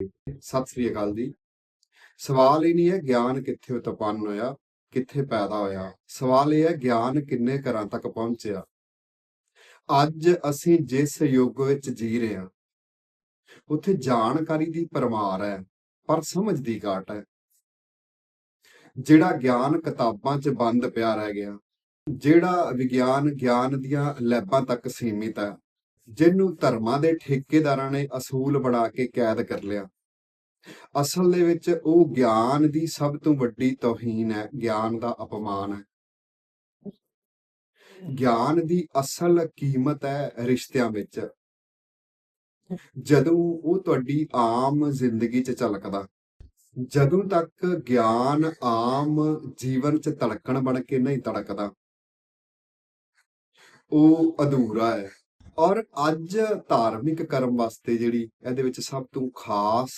ਸਤਿ ਸ੍ਰੀ ਅਕਾਲ ਜੀ। ਸਵਾਲ ਇਹ ਨਹੀਂ ਹੈ ਗਿਆਨ ਕਿੱਥੇ ਉਤਪੰਨ ਹੋਇਆ, ਕਿੱਥੇ ਪੈਦਾ ਹੋਇਆ। ਸਵਾਲ ਇਹ ਹੈ ਗਿਆਨ ਕਿੰਨੇ ਘਰਾਂ ਤੱਕ ਪਹੁੰਚਿਆ। ਅੱਜ ਅਸੀਂ ਜਿਸ ਯੁੱਗ ਵਿੱਚ ਜੀ ਰਹੇ ਹਾਂ, ਉੱਥੇ ਜਾਣਕਾਰੀ ਦੀ ਪਰਮਾਰ ਹੈ, ਪਰ ਸਮਝ ਦੀ ਘਾਟ ਹੈ। ਜਿਹੜਾ ਗਿਆਨ ਕਿਤਾਬਾਂ 'ਚ ਬੰਦ ਪਿਆ ਰਹਿ ਗਿਆ, ਜਿਹੜਾ ਵਿਗਿਆਨ ਗਿਆਨ ਦੀਆਂ ਲੈਬਾਂ ਤੱਕ ਸੀਮਿਤ ਹੈ ਜਿਹਨੂੰ ਧਰਮਾਂ ਦੇ ਠੇਕੇਦਾਰਾਂ ਨੇ ਅਸੂਲ ਬਣਾ ਕੇ ਕੈਦ ਕਰ ਲਿਆ। ਅਸਲ ਦੇ ਵਿੱਚ ਉਹ ਗਿਆਨ ਦੀ ਸਭ ਤੋਂ ਵੱਡੀ ਤੋਹੀਨ ਹੈ, ਗਿਆਨ ਦਾ ਅਪਮਾਨ ਹੈ। ਗਿਆਨ ਦੀ ਅਸਲ ਕੀਮਤ ਹੈ ਰਿਸ਼ਤਿਆਂ ਵਿੱਚ। ਜਦੋਂ ਉਹ ਤੁਹਾਡੀ ਆਮ ਜ਼ਿੰਦਗੀ 'ਚ ਝਲਕਦਾ, ਜਦੋਂ ਤੱਕ ਗਿਆਨ ਆਮ ਜੀਵਨ 'ਚ ਧੜਕਣ ਬਣ ਕੇ ਨਹੀਂ ਧੜਕਦਾ, ਉਹ ਅਧੂਰਾ ਹੈ। ਔਰ ਅੱਜ ਧਾਰਮਿਕ ਕਰਮ ਵਾਸਤੇ ਜਿਹੜੀ ਇਹਦੇ ਵਿੱਚ ਸਭ ਤੋਂ ਖਾਸ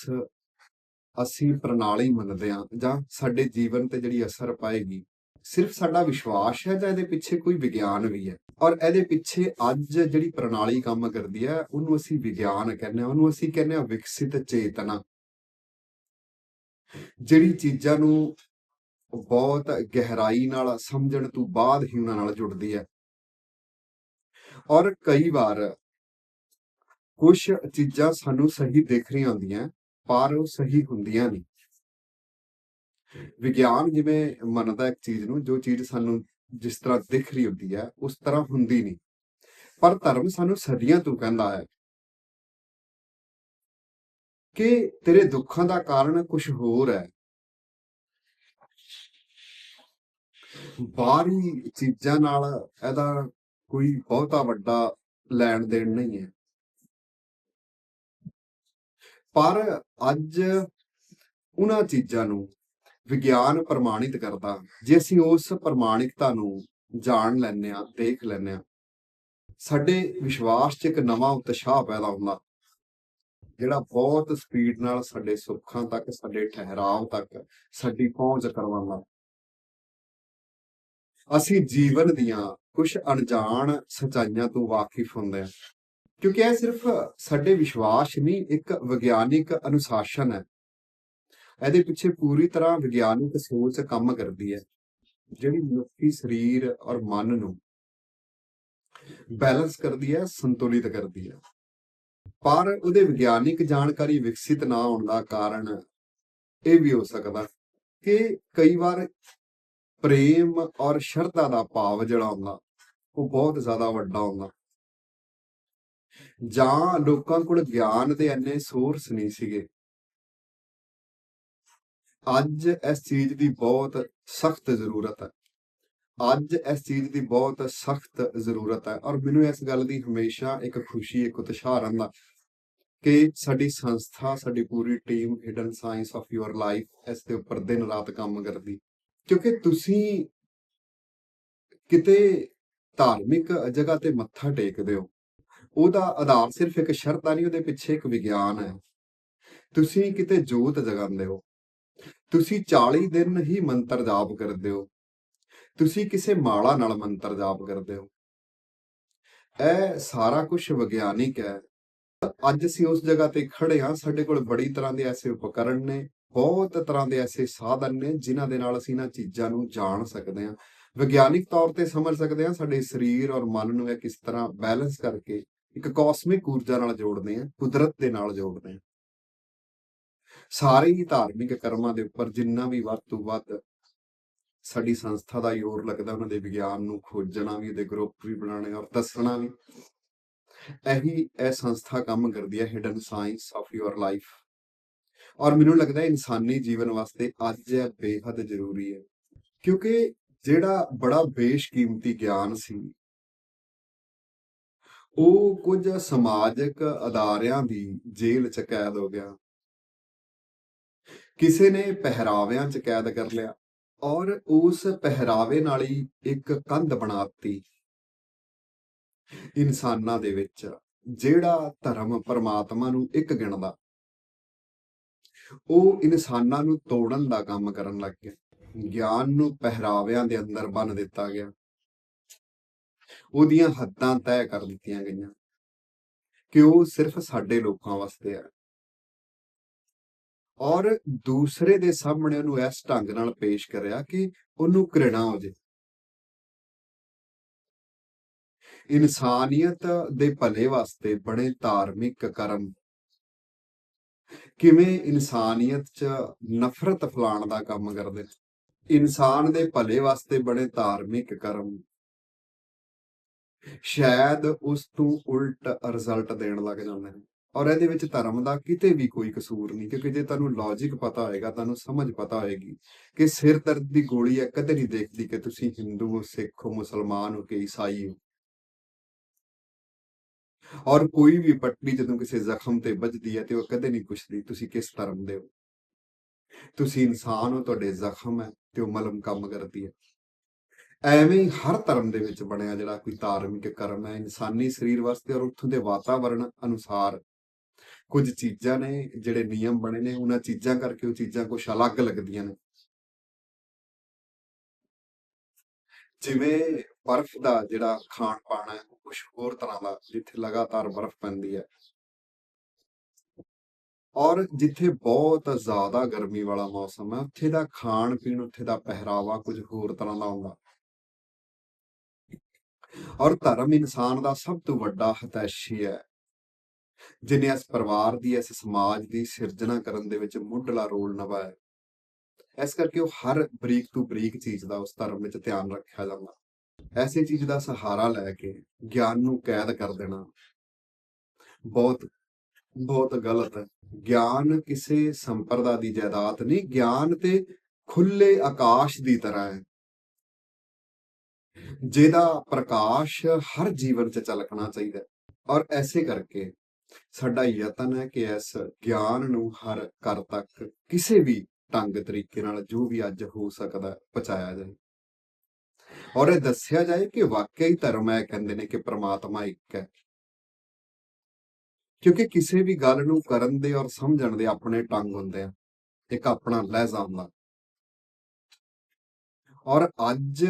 ਅਸੀਂ ਪ੍ਰਣਾਲੀ ਮੰਨਦੇ ਹਾਂ ਜਾਂ ਸਾਡੇ ਜੀਵਨ ਤੇ ਜਿਹੜੀ ਅਸਰ ਪਾਏਗੀ, ਸਿਰਫ ਸਾਡਾ ਵਿਸ਼ਵਾਸ ਹੈ ਜਾਂ ਇਹਦੇ ਪਿੱਛੇ ਕੋਈ ਵਿਗਿਆਨ ਵੀ ਹੈ? ਔਰ ਇਹਦੇ ਪਿੱਛੇ ਅੱਜ ਜਿਹੜੀ ਪ੍ਰਣਾਲੀ ਕੰਮ ਕਰਦੀ ਹੈ, ਉਹਨੂੰ ਅਸੀਂ ਵਿਗਿਆਨ ਕਹਿੰਦੇ ਹਾਂ, ਉਹਨੂੰ ਅਸੀਂ ਕਹਿੰਦੇ ਹਾਂ ਵਿਕਸਿਤ ਚੇਤਨਾ। ਜਿਹੜੀ ਚੀਜ਼ਾਂ ਨੂੰ ਬਹੁਤ ਗਹਿਰਾਈ ਨਾਲ ਸਮਝਣ ਤੋਂ ਬਾਅਦ ਹੀ ਉਹਨਾਂ ਨਾਲ ਜੁੜਦੀ ਹੈ। ਔਰ ਕਈ ਵਾਰ ਕੁਝ ਚੀਜ਼ਾਂ ਸਾਨੂੰ ਸਹੀ ਦਿਖ ਰਹੀਆਂ ਹੁੰਦੀਆਂ, ਪਰ ਉਹ ਸਹੀ ਹੁੰਦੀਆਂ ਨਹੀਂ। ਵਿਗਿਆਨ ਜਿਵੇਂ ਮੰਨਦਾ ਇੱਕ ਚੀਜ਼ ਨੂੰ, ਜੋ ਚੀਜ਼ ਸਾਨੂੰ ਜਿਸ ਤਰ੍ਹਾਂ ਦਿਖ ਰਹੀ ਹੁੰਦੀ ਹੈ, ਉਸ ਤਰ੍ਹਾਂ ਹੁੰਦੀ ਨਹੀਂ। ਪਰ ਧਰਮ ਸਾਨੂੰ ਸਦੀਆਂ ਤੋਂ ਕਹਿੰਦਾ ਹੈ ਕਿ ਤੇਰੇ ਦੁੱਖਾਂ ਦਾ ਕਾਰਨ ਕੁਝ ਹੋਰ ਹੈ। ਬਾਹਰੀ ਚੀਜ਼ਾਂ ਨਾਲ ਇਹਦਾ ਕੋਈ ਬਹੁਤਾ ਵੱਡਾ ਲੈਣ ਦੇਣ ਨਹੀਂ ਹੈ। ਪਰ ਅੱਜ ਉਹਨਾਂ ਚੀਜ਼ਾਂ ਨੂੰ ਵਿਗਿਆਨ ਪ੍ਰਮਾਣਿਤ ਕਰਦਾ ਜੇ ਅਸੀਂ ਉਸ ਪ੍ਰਮਾਣਿਕਤਾ ਨੂੰ ਜਾਣ ਲੈਂਦੇ ਆ ਦੇਖ ਲੈਂਦੇ ਆ ਸਾਡੇ ਵਿਸ਼ਵਾਸ 'ਚ ਇੱਕ ਨਵਾਂ ਉਤਸ਼ਾਹ ਪੈਦਾ ਹੁੰਦਾ ਜਿਹੜਾ ਬਹੁਤ ਸਪੀਡ ਨਾਲ ਸਾਡੇ ਸੁੱਖਾਂ ਤੱਕ, ਸਾਡੇ ਠਹਿਰਾਵ ਤੱਕ, ਸਾਡੀ ਪਹੁੰਚ ਕਰਵਾਉਂਦਾ ਅਸੀਂ ਜੀਵਨ ਦੀਆਂ ਕੁਝ ਅਣਜਾਣ ਸਚਾਈਆਂ ਤੋਂ ਵਾਕਿਫ ਹੁੰਦੇ ਹਾਂ। ਕਿਉਂਕਿ ਇਹ ਸਿਰਫ ਸਾਡੇ ਵਿਸ਼ਵਾਸ ਨਹੀਂ, ਇੱਕ ਵਿਗਿਆਨਿਕ ਅਨੁਸ਼ਾਸਨ ਹੈ। ਇਹਦੇ ਪਿੱਛੇ ਪੂਰੀ ਤਰ੍ਹਾਂ ਵਿਗਿਆਨਿਕ ਸੋਚ ਕੰਮ ਕਰਦੀ ਹੈ, ਜਿਹੜੀ ਮਨੁੱਖੀ ਸਰੀਰ ਔਰ ਮਨ ਨੂੰ ਬੈਲੈਂਸ ਕਰਦੀ ਹੈ, ਸੰਤੁਲਿਤ ਕਰਦੀ ਹੈ। ਪਰ ਉਹਦੇ ਵਿਗਿਆਨਿਕ ਜਾਣਕਾਰੀ ਵਿਕਸਿਤ ਨਾ ਹੋਣ ਦਾ ਕਾਰਨ ਇਹ ਵੀ ਹੋ ਸਕਦਾ ਕਿ ਕਈ ਵਾਰ ਪ੍ਰੇਮ ਔਰ ਸ਼ਰਧਾ ਦਾ ਭਾਵ ਜਿਹੜਾ ਹੁੰਦਾ, ਉਹ ਬਹੁਤ ਜ਼ਿਆਦਾ ਵੱਡਾ ਹੁੰਦਾ। ਜਾਂ ਲੋਕਾਂ ਕੋਲ ਗਿਆਨ ਦੇ ਐਨੇ ਸੋਰਸ ਨਹੀਂ ਸੀਗੇ। ਅੱਜ ਇਸ ਚੀਜ਼ ਦੀ ਬਹੁਤ ਸਖਤ ਜ਼ਰੂਰਤ ਹੈ। ਅੱਜ ਇਸ ਚੀਜ਼ ਦੀ ਬਹੁਤ ਸਖਤ ਜ਼ਰੂਰਤ ਹੈ। ਔਰ ਮੈਨੂੰ ਇਸ ਗੱਲ ਦੀ ਹਮੇਸ਼ਾ ਇੱਕ ਖੁਸ਼ੀ, ਇੱਕ ਉਤਸ਼ਾਹ ਰਹਿੰਦਾ ਕਿ ਸਾਡੀ ਸੰਸਥਾ, ਸਾਡੀ ਪੂਰੀ team hidden science of your life ਇਸ ਦੇ ਉੱਪਰ ਦਿਨ ਰਾਤ ਕੰਮ ਕਰਦੀ। ਕਿਉਂਕਿ ਤੁਸੀਂ ਕਿਤੇ ਧਾਰਮਿਕ ਜਗ੍ਹਾ ਤੇ ਮੱਥਾ ਟੇਕਦੇ ਹੋ, ਉਹਦਾ ਆਧਾਰ ਸਿਰਫ ਇੱਕ ਸ਼ਰਧਾ ਨਹੀਂ ਉਹਦੇ ਪਿੱਛੇ ਇੱਕ ਵਿਗਿਆਨ ਹੈ। ਤੁਸੀਂ ਕਿਤੇ ਜੋਤ ਜਗਾਉਂਦੇ ਹੋ, ਤੁਸੀਂ 40 ਦਿਨ ਹੀ ਮੰਤਰ ਜਾਪ ਕਰਦੇ ਹੋ, ਤੁਸੀਂ ਕਿਸੇ ਮਾਲਾ ਨਾਲ ਮੰਤਰ ਜਾਪ ਕਰਦੇ ਹੋ। ਇਹ ਸਾਰਾ ਕੁਝ ਵਿਗਿਆਨਿਕ ਹੈ। ਅੱਜ ਅਸੀਂ ਉਸ ਜਗ੍ਹਾ ਤੇ ਖੜੇ ਹਾਂ, ਸਾਡੇ ਕੋਲ ਬੜੀ ਤਰ੍ਹਾਂ ਦੇ ਐਸੇ ਉਪਕਰਣ ਨੇ। ਬਹੁਤ ਤਰ੍ਹਾਂ ਦੇ ਐਸੇ ਸਾਧਨ ਨੇ ਜਿਨ੍ਹਾਂ ਦੇ ਨਾਲ ਅਸੀਂ ਇਹਨਾਂ ਚੀਜ਼ਾਂ ਨੂੰ ਜਾਣ ਸਕਦੇ ਹਾਂ। ਵਿਗਿਆਨਿਕ ਤੌਰ ਤੇ ਸਮਝ ਸਕਦੇ ਹਾਂ ਸਾਡੇ ਸਰੀਰ ਔਰ ਮਨ ਨੂੰ ਇਹ ਕਿਸ ਤਰ੍ਹਾਂ ਬੈਲੈਂਸ ਕਰਕੇ ਇੱਕ ਕੌਸਮਿਕ ਊਰਜਾ ਨਾਲ ਜੋੜਦੇ ਹਾਂ, ਕੁਦਰਤ ਦੇ ਨਾਲ ਜੋੜਦੇ ਹਾਂ। ਸਾਰੇ ਹੀ ਧਾਰਮਿਕ ਕਰਮਾਂ ਦੇ ਉੱਪਰ ਜਿੰਨਾ ਵੀ ਵੱਧ ਤੋਂ ਵੱਧ ਸਾਡੀ ਸੰਸਥਾ ਦਾ ਜ਼ੋਰ ਲੱਗਦਾ, ਉਹਨਾਂ ਦੇ ਵਿਗਿਆਨ ਨੂੰ ਖੋਜਣਾ ਵੀ, ਉਹਦੇ ਗਰੁੱਪ ਵੀ ਬਣਾਉਣੇ ਔਰ ਦੱਸਣਾ ਵੀ। ਇਹੀ ਇਹ ਸੰਸਥਾ ਕੰਮ ਕਰਦੀ ਹੈ hidden science of your life ਔਰ ਮੈਨੂੰ ਲੱਗਦਾ ਇਨਸਾਨੀ ਜੀਵਨ ਵਾਸਤੇ ਅੱਜ ਇਹ ਬੇਹੱਦ ਜ਼ਰੂਰੀ ਹੈ, ਕਿਉਂਕਿ ਜਿਹੜਾ ਬੜਾ ਬੇਸ਼ਕੀਮਤੀ ਗਿਆਨ ਸੀ, ਉਹ ਕੁਝ ਸਮਾਜਿਕ ਅਦਾਰਿਆਂ ਦੀ ਜੇਲ੍ਹ ਚ ਕੈਦ ਹੋ ਗਿਆ। ਕਿਸੇ ਨੇ ਪਹਿਰਾਵਿਆਂ ਚ ਕੈਦ ਕਰ ਲਿਆ ਔਰ ਉਸ ਪਹਿਰਾਵੇ ਨਾਲ ਹੀ ਇੱਕ ਕੰਧ ਬਣਾਤੀ ਇਨਸਾਨਾਂ ਦੇ ਵਿੱਚ ਜਿਹੜਾ ਧਰਮ ਪਰਮਾਤਮਾ ਨੂੰ ਇੱਕ ਗਿਣਦਾ ਉਹ ਇਨਸਾਨਾਂ ਨੂੰ ਤੋੜਨ ਦਾ ਕੰਮ ਕਰਨ ਲੱਗ ਗਿਆ। ਗਿਆਨ ਨੂੰ ਪਹਿਰਾਵਿਆਂ ਦੇ ਅੰਦਰ ਬੰਨ ਦਿੱਤਾ ਗਿਆ। ਉਹਦੀਆਂ ਹੱਦਾਂ ਤੈਅ ਕਰ ਦਿੱਤੀਆਂ ਗਈਆਂ ਕਿ ਉਹ ਸਿਰਫ ਸਾਡੇ ਲੋਕਾਂ ਵਾਸਤੇ ਆ ਔਰ ਦੂਸਰੇ ਦੇ ਸਾਹਮਣੇ ਉਹਨੂੰ ਇਸ ਢੰਗ ਨਾਲ ਪੇਸ਼ ਕਰਿਆ ਕਿ ਉਹਨੂੰ ਘ੍ਰਿਣਾ ਹੋ ਜੇ। ਇਨਸਾਨੀਅਤ ਦੇ ਭਲੇ ਵਾਸਤੇ ਬਣੇ ਧਾਰਮਿਕ ਕਰਮ ਕਿਵੇਂ ਇਨਸਾਨੀਅਤ 'ਚ ਨਫ਼ਰਤ ਫੈਲਾਉਣ ਦਾ ਕੰਮ ਕਰਦੇ? ਨੇ। ਇਨਸਾਨ ਦੇ ਭਲੇ ਵਾਸਤੇ ਬਣੇ ਧਾਰਮਿਕ ਕਰਮ। ਸ਼ਾਇਦ ਉਸ ਤੋਂ ਉਲਟ ਰਿਜ਼ਲਟ ਦੇਣ ਲੱਗ ਜਾਂਦੇ ਨੇ। ਔਰ ਇਹਦੇ ਵਿੱਚ ਧਰਮ ਦਾ ਕਿਤੇ ਵੀ ਕੋਈ ਕਸੂਰ ਨਹੀਂ, ਕਿਉਂਕਿ ਜੇ ਤੁਹਾਨੂੰ ਲੌਜੀਕ ਪਤਾ ਹੋਏਗਾ, ਤੁਹਾਨੂੰ ਸਮਝ ਪਤਾ ਹੋਏਗੀ ਕਿ ਸਿਰ ਦਰਦ ਦੀ ਗੋਲੀ ਹੈ, ਕਦੇ ਨਹੀਂ ਦੇਖਦੀ ਕਿ ਤੁਸੀਂ ਹਿੰਦੂ ਹੋ, ਸਿੱਖ ਹੋ, ਮੁਸਲਮਾਨ ਹੋ ਕਿ ਈਸਾਈ ਹੋ। ਔਰ ਕੋਈ ਵੀ ਪੱਟੀ ਜਦੋਂ ਕਿਸੇ ਜ਼ਖਮ ਤੇ ਵੱਜਦੀ ਹੈ ਤੇ ਉਹ ਕਦੇ ਨਹੀਂ ਪੁੱਛਦੀ, ਤੁਸੀਂ ਕਿਸ ਧਰਮ ਦੇ ਹੋ? ਤੁਸੀਂ ਇਨਸਾਨ ਹੋ, ਤੁਹਾਡੇ ਜ਼ਖਮ ਹੈ ਤੇ ਉਹ ਮਲਮ ਕੰਮ ਕਰਦੀ ਹੈ। ਐਵੇਂ ਹਰ ਧਰਮ ਦੇ ਵਿੱਚ ਬਣਿਆ ਜਿਹੜਾ ਕੋਈ ਧਾਰਮਿਕ ਕਰਮ ਹੈ, ਇਨਸਾਨੀ ਸਰੀਰ ਵਾਸਤੇ ਔਰ ਉੱਥੋਂ ਦੇ ਵਾਤਾਵਰਣ ਅਨੁਸਾਰ। ਕੁਝ ਚੀਜ਼ਾਂ ਨੇ ਜਿਹੜੇ ਨਿਯਮ ਬਣੇ ਨੇ, ਉਹਨਾਂ ਚੀਜ਼ਾਂ ਕਰਕੇ ਉਹ ਚੀਜ਼ਾਂ ਕੁਝ ਅਲੱਗ ਲੱਗਦੀਆਂ ਨੇ। ਜਿਵੇਂ ਬਰਫ਼ ਦਾ ਜਿਹੜਾ ਖਾਣ ਪਾਣ ਹੈ ਕੁਝ ਹੋਰ ਤਰ੍ਹਾਂ ਦਾ, ਜਿੱਥੇ ਲਗਾਤਾਰ ਬਰਫ਼ ਪੈਂਦੀ ਹੈ। ਔਰ ਜਿੱਥੇ ਬਹੁਤ ਜ਼ਿਆਦਾ ਗਰਮੀ ਵਾਲਾ ਮੌਸਮ ਹੈ, ਉੱਥੇ ਦਾ ਖਾਣ ਪੀਣ ਉੱਥੇ ਦਾ ਪਹਿਰਾਵਾ ਕੁਝ ਹੋਰ ਤਰ੍ਹਾਂ ਦਾ ਹੁੰਦਾ। ਔਰ ਧਰਮ ਇਨਸਾਨ ਦਾ ਸਭ ਤੋਂ ਵੱਡਾ ਹਤੈਸ਼ੀ ਹੈ। ਜਿਨੇ ਇਸ ਪਰਿਵਾਰ ਦੀ, ਇਸ ਸਮਾਜ ਦੀ ਸਿਰਜਣਾ ਕਰਨ ਦੇ ਵਿੱਚ ਮੁੱਢਲਾ ਰੋਲ ਨਿਭਾਇਆ। ਇਸ ਕਰਕੇ ਉਹ ਹਰ ਬਰੀਕ ਤੋਂ ਬਰੀਕ ਚੀਜ਼ ਦਾ ਉਸ ਧਰਮ ਵਿੱਚ ਧਿਆਨ ਰੱਖਿਆ ਜਾਂਦਾ। ਐਸੇ ਚੀਜ਼ ਦਾ ਸਹਾਰਾ ਲੈ ਕੇ ਗਿਆਨ ਨੂੰ ਕੈਦ ਕਰ ਦੇਣਾ। ਬਹੁਤ ਬਹੁਤ ਗਲਤ ਹੈ। ਗਿਆਨ ਕਿਸੇ ਸੰਪਰਦਾ ਦੀ ਜਾਇਦਾਦ ਨਹੀਂ, ਗਿਆਨ ਤੇ ਖੁੱਲੇ ਆਕਾਸ਼ ਦੀ ਤਰ੍ਹਾਂ ਹੈ। ਜਿਹਦਾ ਪ੍ਰਕਾਸ਼ ਹਰ ਜੀਵਨ 'ਚ ਝਲਕਣਾ ਚਾਹੀਦਾ ਔਰ ਐਸੇ ਕਰਕੇ ਸਾਡਾ ਯਤਨ ਹੈ ਕਿ ਇਸ ਗਿਆਨ ਨੂੰ ਹਰ ਘਰ ਤੱਕ ਕਿਸੇ ਵੀ ਢੰਗ ਤਰੀਕੇ ਨਾਲ ਜੋ ਵੀ ਅੱਜ ਹੋ ਸਕਦਾ ਪਹੁੰਚਾਇਆ ਜਾਏ। ਔਰ ਇਹ ਦੱਸਿਆ ਜਾਏ ਕਿ ਵਾਕਿਆ ਹੀ ਧਰਮ ਹੈ, ਕਹਿੰਦੇ ਨੇ ਕਿ ਪ੍ਰਮਾਤਮਾ ਇੱਕ ਹੈ। ਕਿਉਂਕਿ ਕਿਸੇ ਵੀ ਗੱਲ ਨੂੰ ਕਰਨ ਦੇ ਔਰ ਸਮਝਣ ਦੇ ਆਪਣੇ ਢੰਗ ਹੁੰਦੇ ਆ, ਇੱਕ ਆਪਣਾ ਲਹਿਜ਼ਾ ਹੁੰਦਾ। ਔਰ ਅੱਜ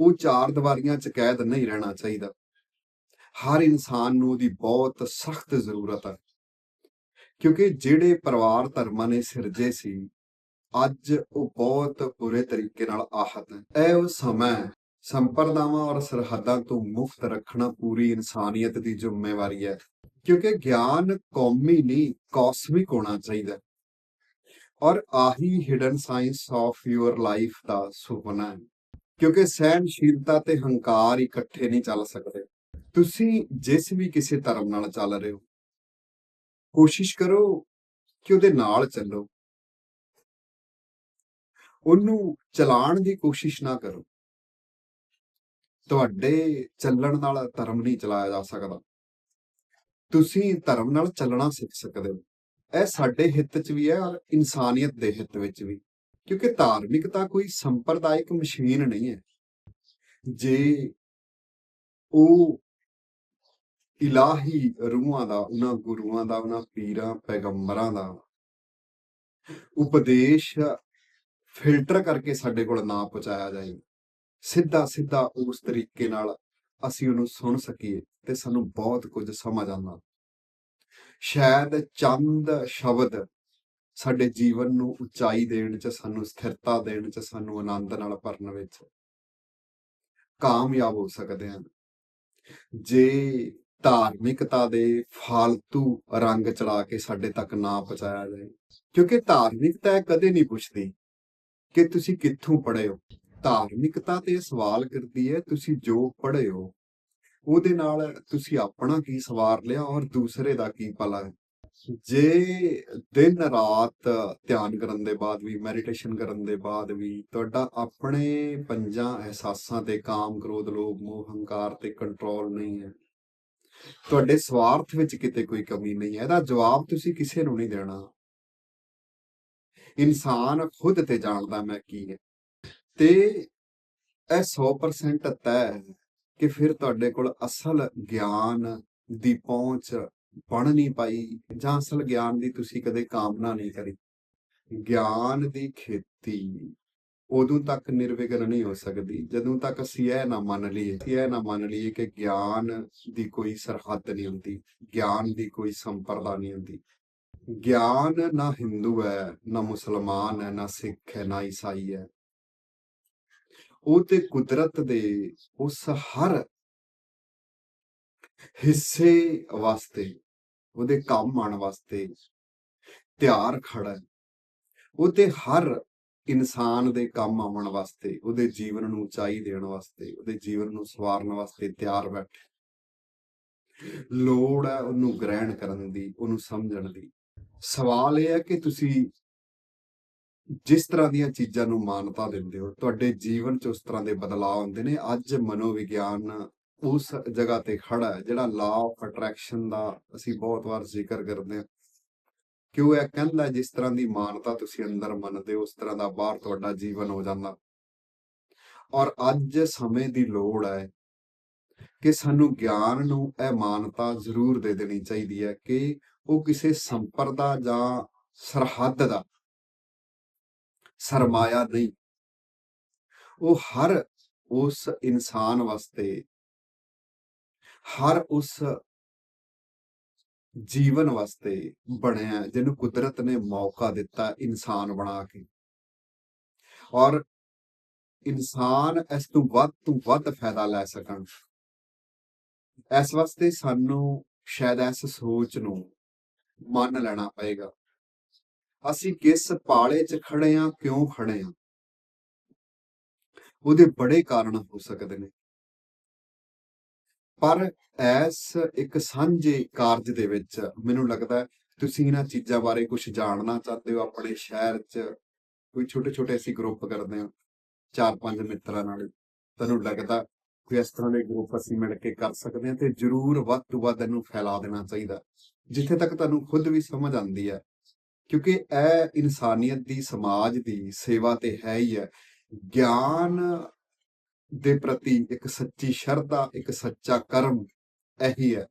ਉਹ ਚਾਰ ਦੀਵਾਰੀਆਂ 'ਚ ਕੈਦ ਨਹੀਂ ਰਹਿਣਾ ਚਾਹੀਦਾ। ਹਰ ਇਨਸਾਨ ਨੂੰ ਉਹਦੀ ਬਹੁਤ ਸਖਤ ਜ਼ਰੂਰਤ ਹੈ। ਕਿਉਂਕਿ ਜਿਹੜੇ ਪਰਿਵਾਰ ਧਰਮਾਂ ਨੇ ਸਿਰਜੇ ਸੀ, ਅੱਜ ਉਹ ਬਹੁਤ ਬੁਰੇ ਤਰੀਕੇ ਨਾਲ ਆਹਤ ਹੈ। ਇਹ ਉਹ ਸਮਾਂ ਸੰਪਰਦਾਵਾਂ ਔਰ ਸਰਹੱਦਾਂ ਤੋਂ ਮੁਫ਼ਤ ਰੱਖਣਾ ਪੂਰੀ ਇਨਸਾਨੀਅਤ ਦੀ ਜ਼ਿੰਮੇਵਾਰੀ ਹੈ। ਕਿਉਂਕਿ ਗਿਆਨ ਕੌਮੀ ਨਹੀਂ, ਕੌਸਮਿਕ ਹੋਣਾ ਚਾਹੀਦਾ ਔਰ ਆਹੀ hidden science of your life ਦਾ ਸੁਪਨਾ ਹੈ। ਕਿਉਂਕਿ ਸਹਿਨਸ਼ੀਲਤਾ ਤੇ ਹੰਕਾਰ ਇਕੱਠੇ ਨਹੀਂ ਚੱਲ ਸਕਦੇ। ਤੁਸੀਂ ਜਿਸ ਵੀ ਕਿਸੇ ਧਰਮ ਨਾਲ ਚੱਲ ਰਹੇ ਹੋ, ਕੋਸ਼ਿਸ਼ ਕਰੋ ਕਿ ਉਹਦੇ ਨਾਲ ਚੱਲੋ। ਉਹਨੂੰ ਚਲਾਉਣ ਦੀ ਕੋਸ਼ਿਸ਼ ਨਾ ਕਰੋ। ਤੁਹਾਡੇ ਚੱਲਣ ਨਾਲ ਧਰਮ ਨਹੀਂ ਚਲਾਇਆ ਜਾ ਸਕਦਾ। ਤੁਸੀਂ ਧਰਮ ਨਾਲ ਚੱਲਣਾ ਸਿੱਖ ਸਕਦੇ ਹੋ। ਇਹ ਸਾਡੇ ਹਿੱਤ 'ਚ ਵੀ ਹੈ ਔਰ ਇਨਸਾਨੀਅਤ ਦੇ ਹਿੱਤ ਵਿੱਚ ਵੀ। ਕਿਉਂਕਿ ਧਾਰਮਿਕਤਾ ਕੋਈ ਸੰਪਰਦਾਇਕ ਮਸ਼ੀਨ ਨਹੀਂ ਹੈ। ਜੇ ਉਹ ਇਲਾਹੀ ਰੂਹਾਂ ਦਾ, ਉਹਨਾਂ ਗੁਰੂਆਂ ਦਾ, ਉਹਨਾਂ ਪੀਰਾਂ, ਪੈਗੰਬਰਾਂ ਦਾ ਉਪਦੇਸ਼ ਫਿਲਟਰ ਕਰਕੇ ਸਾਡੇ ਕੋਲ ਨਾ ਪਹੁੰਚਾਇਆ ਜਾਏ। ਸਿੱਧਾ ਸਿੱਧਾ ਉਸ ਤਰੀਕੇ ਨਾਲ ਅਸੀਂ ਉਹਨੂੰ ਸੁਣ ਸਕੀਏ ਤੇ ਸਾਨੂੰ ਬਹੁਤ ਕੁਝ ਸਮਝ ਆਉਂਦਾ। ਸ਼ਾਇਦ ਚੰਦ ਸ਼ਬਦ ਸਾਡੇ ਜੀਵਨ ਨੂੰ ਉਚਾਈ ਦੇਣ ਚ, ਸਾਨੂੰ ਸਥਿਰਤਾ ਦੇਣ ਚ, ਸਾਨੂੰ ਆਨੰਦ ਨਾਲ ਭਰਨ ਵਿੱਚ ਕਾਮਯਾਬ ਹੋ ਸਕਦੇ ਹਨ। ਜੇ ਧਾਰਮਿਕਤਾ ਦੇ ਫਾਲਤੂ ਰੰਗ ਚੜਾ ਕੇ ਸਾਡੇ ਤੱਕ ਨਾ ਪਹੁੰਚਾਇਆ ਜਾਏ, ਕਿਉਂਕਿ ਧਾਰਮਿਕਤਾ ਇਹ ਕਦੇ ਨਹੀਂ ਪੁੱਛਦੀ ਕਿ ਤੁਸੀਂ ਕਿੱਥੋਂ ਪੜ੍ਹੇ ਹੋ। ਧਾਰਮਿਕਤਾ ਤੇ ਸਵਾਲ ਕਰਦੀ ਹੈ, ਤੁਸੀਂ ਜੋ ਪੜ੍ਹੇ ਹੋ, ਉਹਦੇ ਨਾਲ ਤੁਸੀਂ ਆਪਣਾ ਕੀ ਸਵਾਰ ਲਿਆ ਔਰ ਦੂਸਰੇ ਦਾ ਕੀ ਭਲਾ ਹੈ? ਜੇ ਦਿਨ ਰਾਤ ਧਿਆਨ ਕਰਨ ਦੇ ਬਾਅਦ ਵੀ ਮੈਡੀਟੇਸ਼ਨ ਕਰਨ ਦੇ ਬਾਅਦ ਵੀ, ਤੁਹਾਡਾ ਆਪਣੇ ਪੰਜਾਂ ਅਹਿਸਾਸਾਂ ਤੇ ਕਾਮ, ਕ੍ਰੋਧ, ਲੋਭ, ਮੋਹ, ਹੰਕਾਰ ਤੇ ਕੰਟਰੋਲ ਨਹੀਂ ਹੈ। ਤੁਹਾਡੇ ਸਵਾਰਥ ਵਿੱਚ ਕਿਤੇ ਕੋਈ ਕਮੀ ਨਹੀਂ ਹੈ, ਇਹਦਾ ਜਵਾਬ ਤੁਸੀਂ ਕਿਸੇ ਨੂੰ ਨਹੀਂ ਦੇਣਾ। ਇਨਸਾਨ ਖੁਦ ਤੇ ਜਾਣਦਾ ਮੈਂ ਕੀ ਹੈ। ਤੇ ਇਹ 100% ਤੈਅ ਹੈ ਕਿ ਫਿਰ ਤੁਹਾਡੇ ਕੋਲ ਅਸਲ ਗਿਆਨ ਦੀ ਪਹੁੰਚ ਬਣ ਨਹੀਂ ਪਾਈ ਜਾਂ ਅਸਲ ਗਿਆਨ ਦੀ ਤੁਸੀਂ ਕਦੇ ਕਾਮਨਾ ਨਹੀਂ ਕਰੀ। ਗਿਆਨ ਦੀ ਖੇਤੀ ਉਦੋਂ ਤੱਕ ਨਿਰਵਿਘਨ ਨਹੀਂ ਹੋ ਸਕਦੀ, ਜਦੋਂ ਤੱਕ ਅਸੀਂ ਇਹ ਨਾ ਮੰਨ ਲਈਏ, ਇਹ ਨਾ ਮੰਨ ਲਈਏ ਕਿ ਗਿਆਨ ਦੀ ਕੋਈ ਸਰਹੱਦ ਨਹੀਂ ਹੁੰਦੀ, ਗਿਆਨ ਦੀ ਕੋਈ ਸੰਪਰਦਾ ਨਹੀਂ ਹੁੰਦੀ। ਗਿਆਨ ਨਾ ਹਿੰਦੂ ਹੈ, ਨਾ ਮੁਸਲਮਾਨ ਹੈ, ਨਾ ਸਿੱਖ ਹੈ, ਨਾ ਈਸਾਈ ਹੈ। ਉਹ ਤੇ ਕੁਦਰਤ ਦੇ ਉਸ ਹਰ ਹਿੱਸੇ ਵਾਸਤੇ, ਉਹਦੇ ਕੰਮ ਆਉਣ ਵਾਸਤੇ ਤਿਆਰ ਖੜਾ ਹੈ। ਉਹ ਤੇ ਹਰ ਇਨਸਾਨ ਦੇ ਕੰਮ ਆਉਣ ਵਾਸਤੇ, ਉਹਦੇ ਜੀਵਨ ਨੂੰ ਉਚਾਈ ਦੇਣ ਵਾਸਤੇ, ਉਹਦੇ ਜੀਵਨ ਨੂੰ ਸਵਾਰਨ ਵਾਸਤੇ ਤਿਆਰ ਬੈਠੇ ਲੋੜ ਹੈ ਉਹਨੂੰ ਗ੍ਰਹਿਣ ਕਰਨ ਦੀ, ਉਹਨੂੰ ਸਮਝਣ ਦੀ। ਸਵਾਲ ਇਹ ਹੈ ਕਿ ਤੁਸੀਂ ਜਿਸ ਤਰ੍ਹਾਂ ਦੀਆਂ ਚੀਜ਼ਾਂ ਨੂੰ ਮਾਨਤਾ ਦਿੰਦੇ ਹੋ, ਤੁਹਾਡੇ ਜੀਵਨ 'ਚ ਉਸ ਤਰ੍ਹਾਂ ਦੇ ਬਦਲਾਅ ਆਉਂਦੇ ਨੇ, ਅੱਜ ਮਨੋਵਿਗਿਆਨ ਉਸ ਜਗ੍ਹਾ ਤੇ ਖੜਾ ਹੈ, ਜਿਹੜਾ ਲਾ ਆਫ ਅਟਰੈਕਸ਼ਨ ਦਾ ਅਸੀਂ ਬਹੁਤ ਵਾਰ ਜ਼ਿਕਰ ਕਰਦੇ ਹਾਂ। ਕਿ ਉਹ ਇਹ ਕਹਿੰਦਾ ਜਿਸ ਤਰ੍ਹਾਂ ਦੀ ਮਾਨਤਾ ਤੁਸੀਂ ਅੰਦਰ ਮੰਨਦੇ ਹੋ, ਉਸ ਤਰ੍ਹਾਂ ਦਾ ਬਾਹਰ ਤੁਹਾਡਾ ਜੀਵਨ ਹੋ ਜਾਂਦਾ। ਔਰ ਅੱਜ ਸਮੇਂ ਦੀ ਲੋੜ ਹੈ ਕਿ ਸਾਨੂੰ ਗਿਆਨ ਨੂੰ ਇਹ ਮਾਨਤਾ ਜ਼ਰੂਰ ਦੇ ਦੇਣੀ ਚਾਹੀਦੀ ਹੈ ਕਿ ਉਹ ਕਿਸੇ ਸੰਪਰਦਾ ਜਾਂ ਸਰਹੱਦ ਦਾ ਸਰਮਾਇਆ ਨਹੀਂ। ਉਹ ਹਰ ਉਸ ਇਨਸਾਨ ਵਾਸਤੇ, ਹਰ ਉਸ ਜੀਵਨ ਵਾਸਤੇ ਬਣਿਆ ਜਿਹਨੂੰ ਕੁਦਰਤ ਨੇ ਮੌਕਾ ਦਿੱਤਾ ਇਨਸਾਨ ਬਣਾ ਕੇ। ਔਰ ਇਨਸਾਨ ਇਸ ਤੋਂ ਵੱਧ ਤੋਂ ਵੱਧ ਫਾਇਦਾ ਲੈ ਸਕਣ। ਇਸ ਵਾਸਤੇ ਸਾਨੂੰ ਸ਼ਾਇਦ ਇਸ ਸੋਚ ਨੂੰ ਮੰਨ ਲੈਣਾ ਪਏਗਾ। ਅਸੀਂ ਕਿਸ ਪਾਲੇ 'ਚ ਖੜੇ ਆ, ਕਿਉਂ ਖੜੇ ਆ? ਉਹਦੇ ਬੜੇ ਕਾਰਨ ਹੋ ਸਕਦੇ ਨੇ। ਪਰ ਐਸ ਇੱਕ ਸਾਂਝੇ ਕਾਰਜ ਦੇ ਵਿੱਚ ਮੈਨੂੰ ਲੱਗਦਾ ਤੁਸੀਂ ਇਹਨਾਂ ਚੀਜ਼ਾਂ ਬਾਰੇ ਕੁਝ ਜਾਣਨਾ ਚਾਹਦੇ ਹੋ ਆਪਣੇ ਸ਼ਹਿਰ 'ਚ, ਕੋਈ ਛੋਟੇ ਛੋਟੇ ਅਸੀਂ ਗਰੁੱਪ ਕਰਦੇ ਹਾਂ ਚਾਰ ਪੰਜ ਮਿੱਤਰਾਂ ਨਾਲ। ਤੁਹਾਨੂੰ ਲੱਗਦਾ ਕੋਈ ਇਸ ਤਰ੍ਹਾਂ ਦੇ ਗਰੁੱਪ ਅਸੀਂ ਮਿਲ ਕੇ ਕਰ ਸਕਦੇ ਹਾਂ ਤੇ ਜਰੂਰ ਵੱਧ ਤੋਂ ਵੱਧ ਇਹਨੂੰ ਫੈਲਾ ਦੇਣਾ ਚਾਹੀਦਾ। ਜਿੱਥੇ ਤੱਕ ਤੁਹਾਨੂੰ ਖੁਦ ਵੀ ਸਮਝ ਆਉਂਦੀ ਹੈ ਕਿਉਂਕਿ ਇਹ ਇਨਸਾਨੀਅਤ ਦੀ, ਸਮਾਜ ਦੀ ਸੇਵਾ ਤੇ ਹੈ ਹੀ ਹੈ। ਗਿਆਨ ਦੇ ਪ੍ਰਤੀ ਇੱਕ ਸੱਚੀ ਸ਼ਰਧਾ, ਇੱਕ ਸੱਚਾ ਕਰਮ ਇਹੀ ਹੈ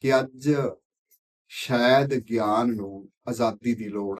ਕਿ ਅੱਜ ਸ਼ਾਇਦ ਗਿਆਨ ਨੂੰ ਆਜ਼ਾਦੀ ਦੀ ਲੋੜ